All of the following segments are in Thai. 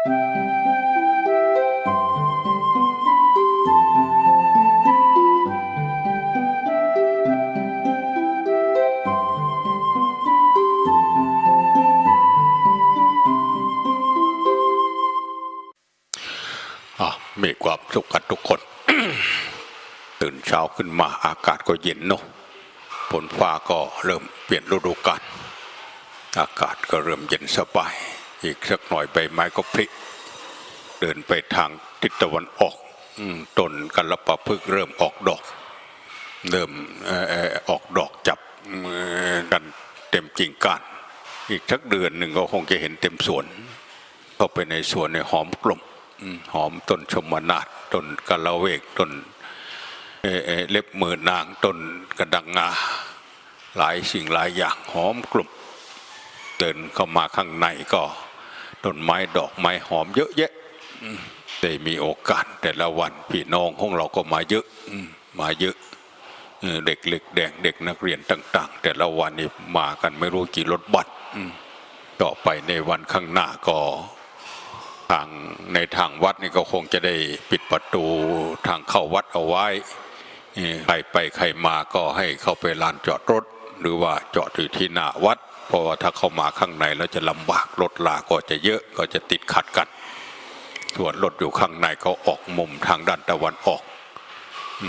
อะมีความสุขกันทุกคน ตื่นเช้าขึ้นมาอากาศก็เย็นเนอะฝนฟ้าก็เริ่มเปลี่ยนฤดูกาลอากาศก็เริ่มเย็นสบาย อีกสักหน่อยใบไม้ก็พลิก เดินไปทางทิศตะวันออกต้นกัลปะพึกเริ่มออกดอก เริ่มออกดอกจับกันเต็มจริงก้านอีกสักเดือนหนึ่งก็คงจะเห็นเต็มสวนเข้าไปในสวนในหอมกลุ่มหอมต้นชมนาฏต้นกะละเวกต้นเเเล็บมือนางต้นกระดังงาหลายสิ่งหลายอย่างหอมกลุ่มเดินเข้ามาข้างในก็ ต้นไม้ดอกไม้หอมเยอะแยะได้มีโอกาสแต่ละวันพี่น้องของเราก็มาเยอะมาเยอะเด็กเล็กแดงเด็กนักเรียนต่าง ๆ แต่ละวันนี่มากันไม่รู้กี่รถบัสต่อไปในวันข้างหน้าก็ทางในทางวัดนี่ก็คงจะได้ปิดประตูทางเข้าวัดเอาไว้ใครไปใครมาก็ให้เข้าไปลานจอดรถ หรือว่าจอดอยู่ที่หน้าวัด เพราะว่าถ้าเข้ามาข้างในแล้วจะลำบากรถลาก็จะเยอะก็จะติดขัดกันส่วนรถอยู่ข้างในก็ออกมุมทางด้านตะวันออก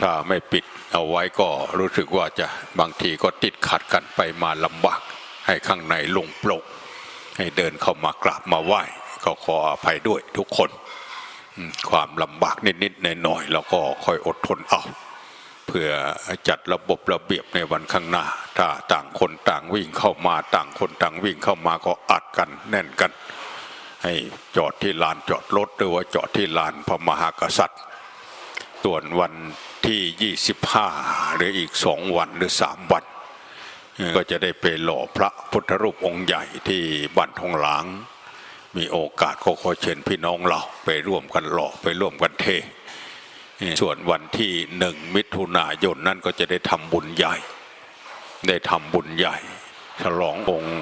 ถ้าไม่ปิดเอาไว้ก็รู้สึกว่าจะบางทีก็ติดขัดกันไปมาลำบากให้ข้างในลงโปร่งให้เดินเข้ามากราบมาไหว้ก็ขออภัยด้วยทุกคน ความลำบากนิดๆหน่อยๆเราก็คอยอดทนเอา เพื่อจัดระบบระเบียบในวันข้างหน้าถ้าต่างคนต่างวิ่งเข้ามาต่างคนต่างวิ่งเข้ามาก็อัดกันแน่นกัน ให้จอดที่ลานจอดรถหรือว่าจอดที่ลานพระมหากษัตริย์ส่วนวันที่ 25 หรืออีกสองวันหรือสามวัน ก็จะได้ไปหล่อพระพุทธรูปองค์ใหญ่ที่บ้านทองหลาง มีโอกาสก็ขอเชิญพี่น้องเราไปร่วมกันหล่อไปร่วมกันเท ส่วนวันที่หนึ่งมิถุนายนนั่นก็จะได้ทำบุญใหญ่ ได้ทำบุญใหญ่ ฉลององค์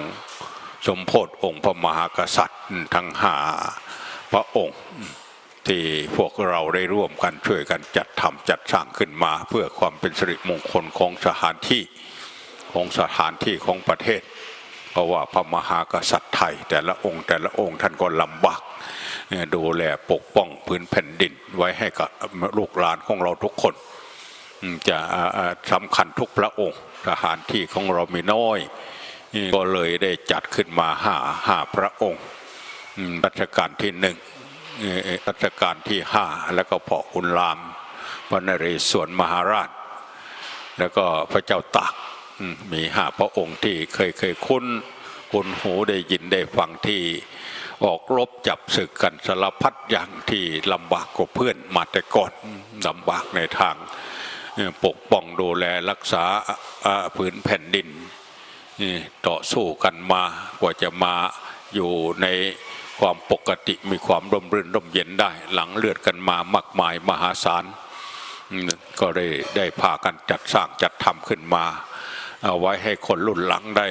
สมโพธิองค์พระมหากษัตริย์ทั้งห้าพระองค์ที่พวกเราได้ร่วมกันช่วยกันจัดทำจัดสร้างขึ้นมา เพื่อความเป็นสิริมงคลของสถานที่ของสถานที่ของประเทศ เพราะว่าพระมหากษัตริย์ไทย แต่ละองค์แต่ละองค์ท่านก็ลำบากดูแลปกป้องพื้นแผ่นดินไว้ให้กับลูกหลานของเราทุกคน จะสำคัญทุกพระองค์สถานที่ของเรามีน้อย ก็เลยได้จัดขึ้นมาห้าห้าพระองค์รัชกาลที่หนึ่งรัชกาลที่ห้าแล้วก็พ่ออุณรามพระนเรศวรมหาราช แล้วก็พระเจ้าตากมีห้าพระองค์ที่เคยเคยคุ้นคุ้นหูได้ยินได้ฟังที่ออกรบจับศึกกันสารพัดอย่างที่ลำบากกว่าเพื่อนมาแต่ก่อนลำบากในทาง ปกป้องดูแลรักษาอ่าผืนแผ่นดินนี่ต่อสู้กันมากว่าจะมาอยู่ในความปกติมีความร่มรื่นร่มเย็นได้ หลังเลือดกันมามากมายมหาศาลก็ได้ได้พากันจัดสร้างจัดทำขึ้นมาเอาไว้ให้คนรุ่นหลังได้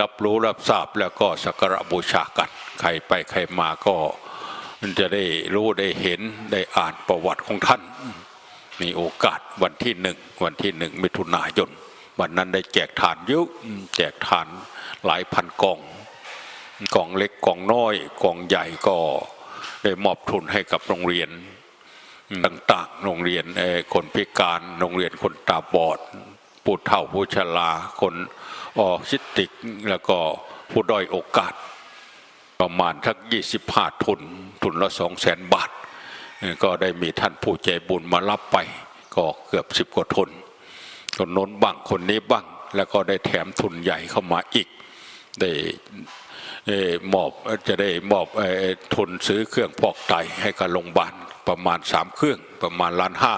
รับรู้รับทราบแล้วก็สักการบูชากัน ใครไปใครมาก็จะได้รู้ได้เห็นได้อ่านประวัติของท่าน มีโอกาสวันที่หนึ่งวันที่หนึ่งมิถุนายนวันนั้นได้แจกทานเยอะแจกทานหลายพันกล่องกล่องเล็กกล่องน้อยกล่องใหญ่ก็ได้มอบทุนให้กับโรงเรียนต่างๆ โรงเรียนคนพิการโรงเรียนคนตาบอดผู้เฒ่าผู้ชราคนออทิติกแล้วก็ผู้ด้อยโอกาส ประมาณทักยี่สิบห้าทุน ทุนละสองแสนบาท ก็ได้มีท่านผู้ใจบุญมารับไป ก็เกือบสิบกว่าทุนคนโน้นบ้างคนนี้บ้าง แล้วก็ได้แถมทุนใหญ่เข้ามาอีก ได้มอบจะได้มอบอทุนซื้อเครื่องพอกไตให้กับโรงพยาบาลประมาณสามเครื่องประมาณล้านห้า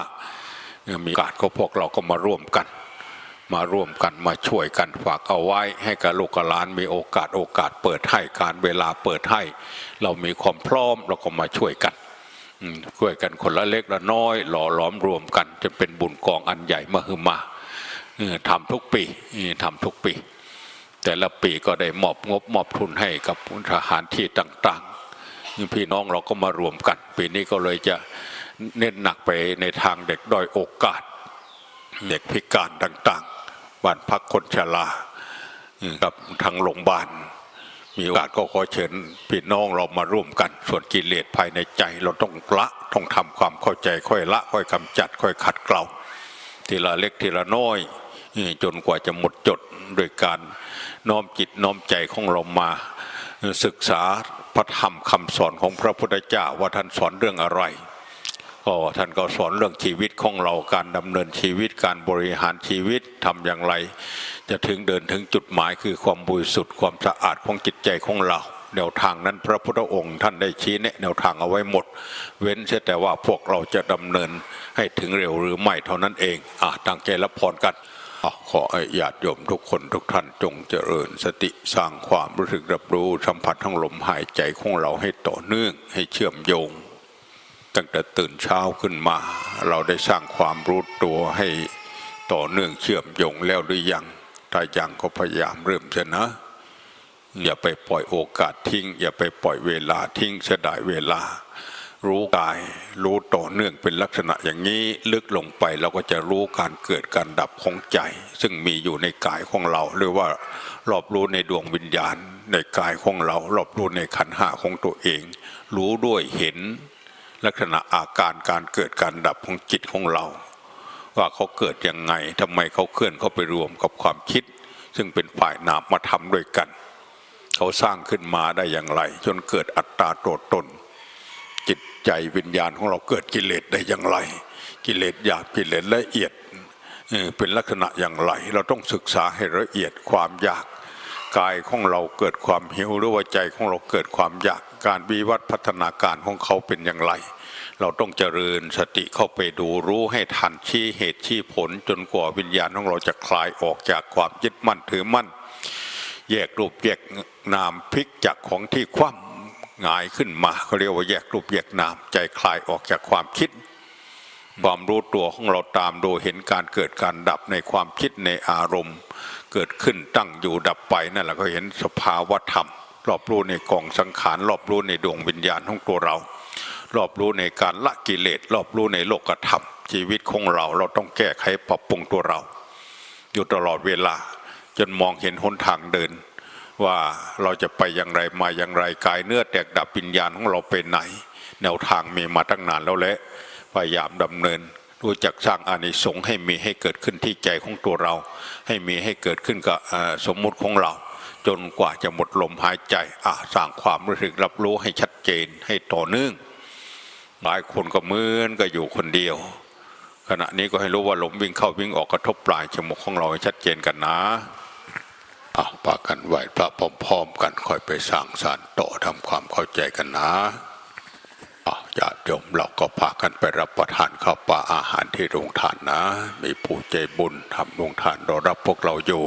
มีกาสก็พวกเราก็มาร่วมกัน มาร่วมกันมาช่วยกันฝากเอาไว้ให้กับลูกกับหลานมีโอกาสโอกาสเปิดให้การเวลาเปิดให้ เรามีความพร้อมเราก็มาช่วยกัน ช่วยกันคนละเล็กละน้อย หล่อหล้อมรวมกันจะเป็นบุญกองอันใหญ่มหึมาทำทุกปีทำทุกปี แต่ละปีก็ได้มอบงบมอบทุนให้กับทหารที่ต่างๆพี่น้องเราก็มารวมกัน ปีนี้ก็เลยจะเน้นหนักไปในทางเด็กด้อยโอกาส เด็กพิการต่างๆบ้านพักคนชรากับทางโรงพยาบาล มีโอกาสก็ขอเชิญพี่น้องเรามาร่วมกัน ส่วนกิเลสภายในใจเราต้องละต้องทำความเข้าใจค่อยละ ค่อยกำจัด ค่อยขัดเกลาทีละเล็กทีละน้อยจนกว่าจะหมดจดโดยการน้อมจิตน้อมใจของเรามาศึกษาพระธรรมคำสอนของพระพุทธเจ้าว่าท่านสอนเรื่องอะไร ก็ท่านก็สอนเรื่องชีวิตของเราการดำเนินชีวิตการบริหารชีวิตทำอย่างไร จะถึงเดินถึงจุดหมายคือความบริสุทธิ์ความสะอาดของจิตใจของเราแนวทางนั้นพระพุทธองค์ท่านได้ชี้แนะแนวทางเอาไว้หมด เว้นเสียแต่ว่าพวกเราจะดำเนินให้ถึงเร็วหรือไม่เท่านั้นเองอะตั้งใจรับพรกันอขอญาติโยมทุกคนทุกท่านจงเจริญสติสร้างความรู้สึกรับรู้สัมผัสทั้งลมหายใจของเราให้ต่อเนื่องให้เชื่อมโยง ตั้งแต่ตื่นเช้าขึ้นมา เราได้สร้างความรู้ตัวให้ต่อเนื่องเชื่อมโยงแล้วหรือยังถ้ายังก็พยายามเริ่มจะนะ อย่าไปปล่อยโอกาสทิ้ง อย่าไปปล่อยเวลาทิ้งเสียดายเวลา รู้กาย รู้ต่อเนื่องเป็นลักษณะอย่างนี้ลึกลงไปเราก็จะรู้การเกิดการดับของใจ ซึ่งมีอยู่ในกายของเรา หรือว่ารอบรู้ในดวงวิญญาณ ในกายของเรา รอบรู้ในขันห้าของตัวเอง รู้ด้วยเห็น ลักษณะอาการการเกิดการดับของจิตของเรา ว่าเขาเกิดยังไงทำไมเขาเคลื่อนเข้าไปรวมกับความคิด ซึ่งเป็นฝ่ายนามมาทำด้วยกัน เขาสร้างขึ้นมาได้อย่างไร จนเกิดอัตตาตัวตน จิตใจวิญญาณของเราเกิดกิเลสได้อย่างไร กิเลสหยาบกิเลสละเอียดเอ่อเป็นลักษณะอย่างไร เราต้องศึกษาให้ละเอียดความอยาก กายของเราเกิดความหิวหรือว่าใจของเราเกิดความอยากการวิวัฒน์พัฒนาการของเขาเป็นอย่างไร เราต้องเจริญสติเข้าไปดูรู้ให้ทันชี้เหตุชี้ผล จนกว่าวิญญาณของเราจะคลายออกจากความยึดมั่นถือมั่น แยกรูปแยกนามพลิกจากของที่คว่ำหงายขึ้นมาเขาเรียกว่าแยกรูปแยกนามใจคลายออกจากความคิดความรู้ตัวของเราตามดูเห็นการเกิดการดับในความคิดในอารมณ์ เกิดขึ้นตั้งอยู่ดับไปนั่นแหละก็เห็นสภาวธรรม รอบรู้ในกองสังขารรอบรู้ในดวงวิญญาณของตัวเรา รอบรู้ในการละกิเลสรอบรู้ในโลกธรรม ชีวิตของเราเราต้องแก้ไขปรับปรุงตัวเรา อยู่ตลอดเวลา จนมองเห็นหนทางเดิน ว่าเราจะไปอย่างไรมาอย่างไรกายเนื้อแตกดับวิญญาณของเราไปไหน แนวทางมีมาตั้งนานแล้วแหละพยายามดำเนิน รู้จักสร้างอานิสงส์ให้มีให้เกิดขึ้นที่ใจของตัวเรา ให้มีให้เกิดขึ้นกับสมมุติของเรา จนกว่าจะหมดลมหายใจอะสร้างความรู้สึกรับรู้ให้ชัดเจนให้ต่อเนื่องหลายคนก็เหมือนก็อยู่คนเดียว ขณะนี้ก็ให้รู้ว่าลมวิ่งเข้าวิ่งออกกระทบปลายจมูกของเราให้ชัดเจนกันนะอะปากันไหวพระพร้อมๆกันค่อยไปสร้างสารต่อทำความเข้าใจกันนะ โยมเราก็พากันไปรับประทานข้าวปลาอาหารที่โรงทานนะ มีผู้ใจบุญทำโรงทานรอรับพวกเราอยู่